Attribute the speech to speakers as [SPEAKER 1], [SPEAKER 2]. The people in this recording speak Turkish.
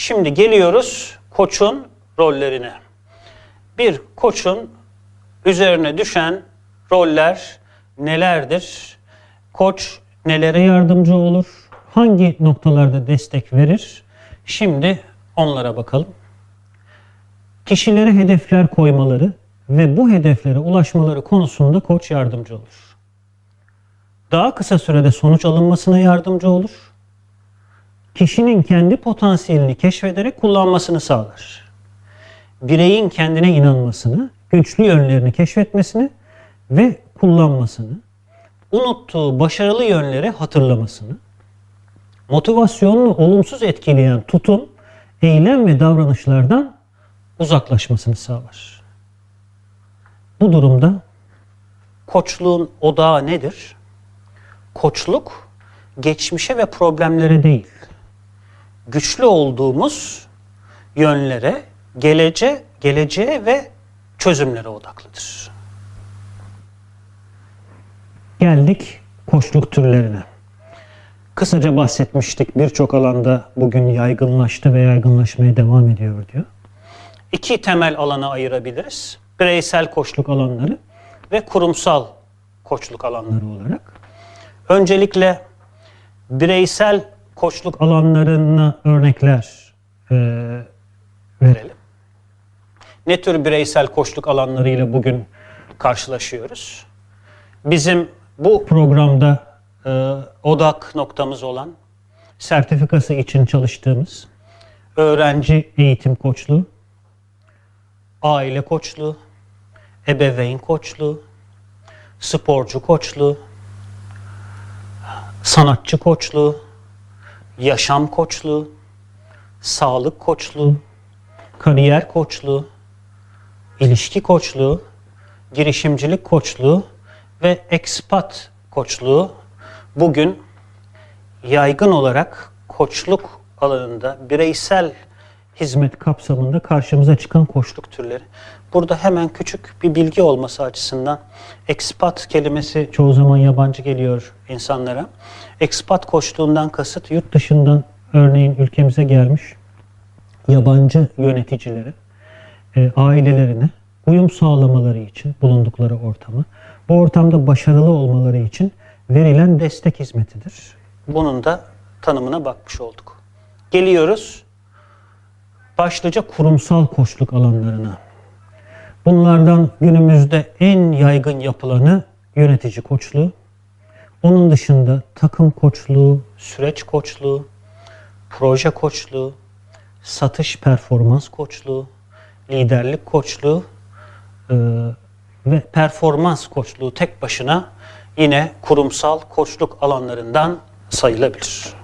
[SPEAKER 1] Şimdi geliyoruz koçun rollerine. Bir koçun üzerine düşen roller nelerdir? Koç nelere yardımcı olur? Hangi noktalarda destek verir? Şimdi onlara bakalım. Kişilere hedefler koymaları ve bu hedeflere ulaşmaları konusunda koç yardımcı olur. Daha kısa sürede sonuç alınmasına yardımcı olur. Kişinin kendi potansiyelini keşfederek kullanmasını sağlar. Bireyin kendine inanmasını, güçlü yönlerini keşfetmesini ve kullanmasını, unuttuğu başarılı yönleri hatırlamasını, motivasyonunu olumsuz etkileyen tutum, eylem ve davranışlardan uzaklaşmasını sağlar. Bu durumda koçluğun odağı nedir? Koçluk geçmişe ve problemlere değil, güçlü olduğumuz yönlere, gelece, geleceğe ve çözümlere odaklıdır. Geldik koçluk türlerine. Kısaca bahsetmiştik birçok alanda bugün yaygınlaştı ve yaygınlaşmaya devam ediyor diyor. İki temel alana ayırabiliriz. Bireysel koçluk alanları ve kurumsal koçluk alanları olarak. Öncelikle bireysel koçluk alanlarına örnekler e, verelim. Ne tür bireysel koçluk alanlarıyla bugün karşılaşıyoruz? Bizim bu programda e, odak noktamız olan sertifikası için çalıştığımız öğrenci eğitim koçluğu, aile koçluğu, ebeveyn koçluğu, sporcu koçluğu, sanatçı koçluğu, yaşam koçluğu, sağlık koçluğu, kariyer koçluğu, ilişki koçluğu, girişimcilik koçluğu ve ekspat koçluğu bugün yaygın olarak koçluk alanında bireysel hizmet kapsamında karşımıza çıkan koçluk türleri. Burada hemen küçük bir bilgi olması açısından ekspat kelimesi çoğu zaman yabancı geliyor insanlara. Ekspat koçluğundan kasıt yurt dışından örneğin ülkemize gelmiş yabancı yöneticilere, e, ailelerine uyum sağlamaları için bulundukları ortamı, bu ortamda başarılı olmaları için verilen destek hizmetidir. Bunun da tanımına bakmış olduk. Geliyoruz başlıca kurumsal koçluk alanlarına. Bunlardan günümüzde en yaygın yapılanı yönetici koçluğu. Onun dışında takım koçluğu, süreç koçluğu, proje koçluğu, satış performans koçluğu, liderlik koçluğu e, ve performans koçluğu tek başına yine kurumsal koçluk alanlarından sayılabilir.